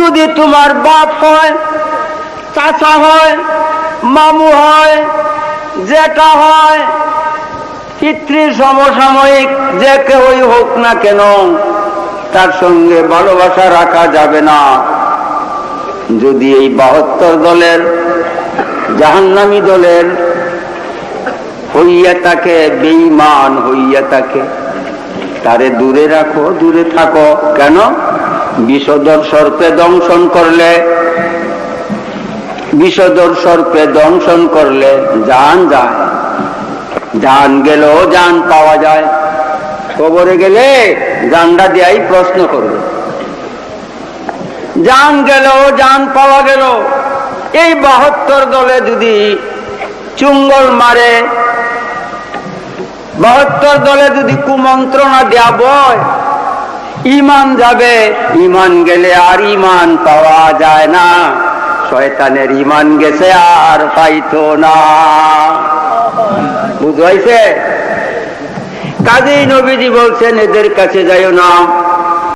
যদি তোমার বাপ হয়, চাচা হয়, মামু হয়, জেঠা হয়, পিতৃ সমসাময়িক যে কেউই হোক না কেন, তার সঙ্গে ভালোবাসা রাখা যাবে না। যদি এই বাহাত্তর দলের, জাহান্নামি দলের হইয়া তাকে বেঈমান হইয়া তাকে তারে দূরে রাখো, দূরে থাকো। কেন? বিষদর সর্পে দংশন করলে বিষদর সর্পে দংশন করলে জান যায়। জান গেলেও জান পাওয়া যায়। কবরে গেলে জানটা দিয়াই প্রশ্ন করবে। জান গেলেও জান পাওয়া গেল। এই বাহাত্তর দলে যদি চুঙ্গল মারে, বাহাত্তর দলে যদি কুমন্ত্রণা দেয়া বয় ইমান যাবে, ইমান গেলে আর ইমান পাওয়া যায় না। শয়তানের ইমান গেছে আর পাইতো না। বুঝাইছে কাজেই নবীজি বলছেন, এদের কাছে যাইও না।